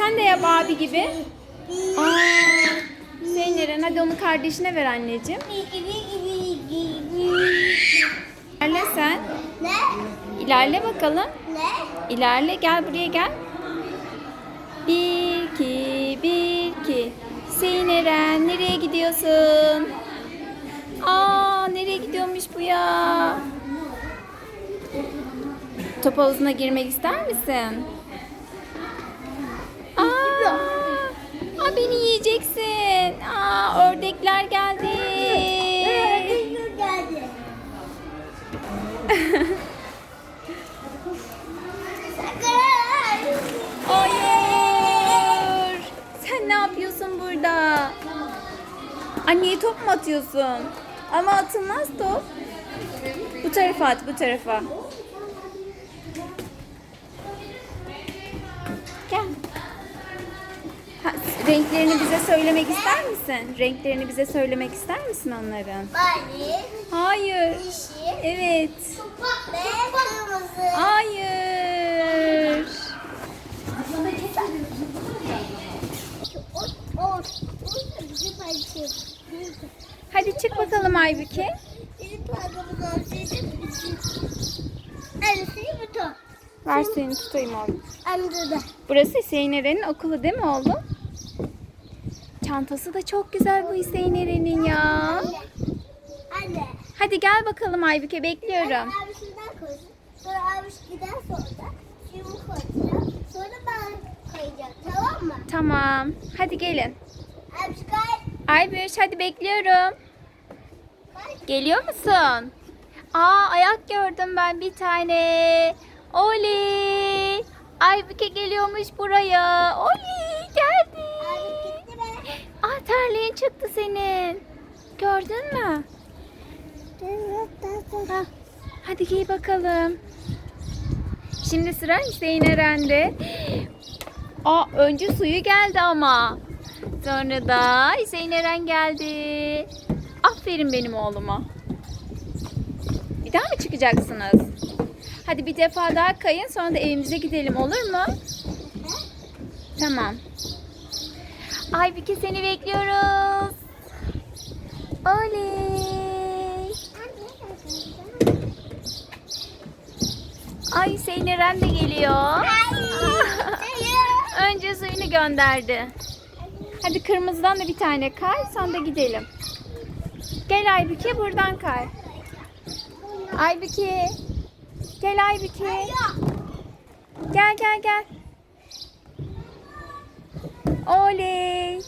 Sen de yap abi gibi. Aa, Hüseyin Eren hadi onu kardeşine ver anneciğim. İlerle sen. Ne? İlerle bakalım. Ne? İlerle gel buraya gel. Bir iki bir iki. Hüseyin Eren nereye gidiyorsun? Aa nereye gidiyormuş bu ya? Top havuzuna girmek ister misin? Aa, yiyeceksin. Aa ördekler geldi. Öğretmen geldi. Hayır. Sen ne yapıyorsun burada? Anneye top mu atıyorsun? Ama atılmaz top. Bu tarafa at, bu tarafa. Gel. Ha, renklerini bize söylemek ister misin? Renklerini bize söylemek ister misin onların? Mavi, Hayır. yeşil Evet. ve kırmızı. Hayır. Hadi çık bakalım Aybüke. Ver seni tutayım oğlum. Burası Hüseyin Eren'in okulu değil mi oğlum? Çantası da çok güzel bu Hüseyin Eren'in ya. Anne. Hadi gel bakalım Aybüke bekliyorum. Abi şuradan koysun. Sonra abi gider sonra şunu koyacağım. Sonra ben koyacağım. Tamam mı? Tamam. Hadi gelin. Abi. Aybüş hadi bekliyorum. Geliyor musun? Aa ayak gördüm ben bir tane. Oley. Aybüke geliyormuş buraya. Oley geldi. Abi gitti be. Aa terliğin çıktı senin. Gördün mü? Ha, hadi giy bakalım. Şimdi sıra Hüseyin Eren'de. Aa, önce suyu geldi ama. Sonra da Hüseyin Eren geldi. Aferin benim oğluma. Bir daha mı çıkacaksınız? Hadi bir defa daha kayın sonra da evimize gidelim olur mu? Tamam. Aybüke seni bekliyoruz. Oley. Ay Hüseyin Eren de geliyor. Önce suyunu gönderdi. Hadi kırmızıdan da bir tane kay, sonra da gidelim. Gel Aybüke buradan kay. Aybüke. Gel Aybüke. Gel gel gel. Oley.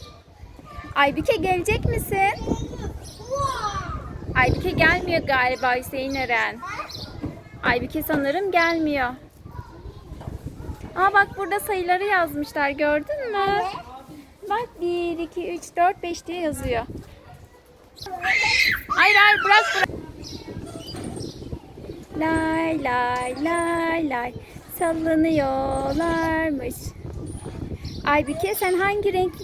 Aybüke gelecek misin? Aybüke gelmiyor galiba Hüseyin Eren. Aybüke sanırım gelmiyor. Aa bak burada sayıları yazmışlar gördün mü? Bak 1, 2, 3, 4, 5 diye yazıyor. Hayır hayır bırak bırak. Lay lay lay lay sallanıyorlarmış. Aybüke sen hangi renk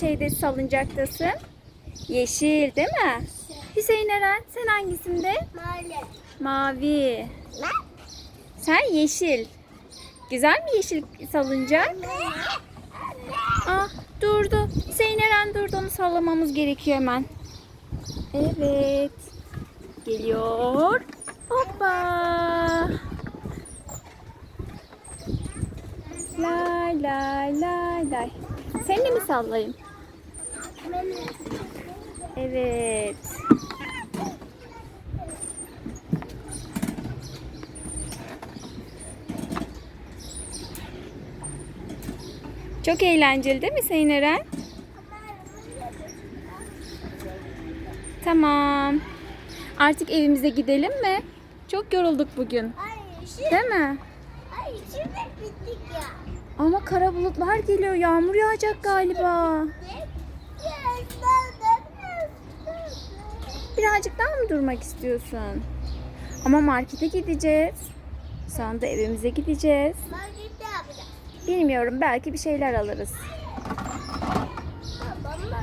şeyde salıncaktasın? Yeşil değil mi? Hüseyin Eren sen hangisinde? Mahalle. Mavi. Sen yeşil. Güzel mi yeşil salıncak? Ah durdu. Hüseyin Eren durdu onu sallamamız gerekiyor hemen. Evet. Geliyor. Hoppa. Lay lay lay lay. Seni mi sallayayım? Evet. Çok eğlenceli değil mi Hüseyin Eren? Tamam. Artık evimize gidelim mi? Çok yorulduk bugün. Şimdi, Değil mi? ay şimdi bittik ya. Ama kara bulutlar geliyor. Yağmur yağacak galiba. Birazcık daha mı durmak istiyorsun? Ama markete gideceğiz. Sonra da evimize gideceğiz. Bilmiyorum belki bir şeyler alırız.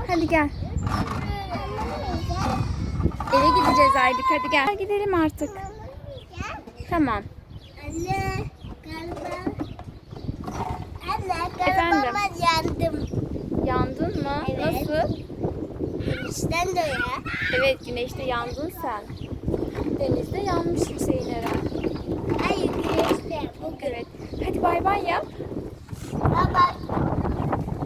Hadi gel. Eve gideceğiz Aybük hadi gel. Gidelim artık. Tamam. Efendim? Ama yandım. Yandın mı? Evet. Nasıl? Güneşten de ya. Evet güneşte yandın sen. Denizde yanmış Hüseyin Eren. Hayır güneşte. Bugün. Evet. Hadi bay bay yap. Bay bay.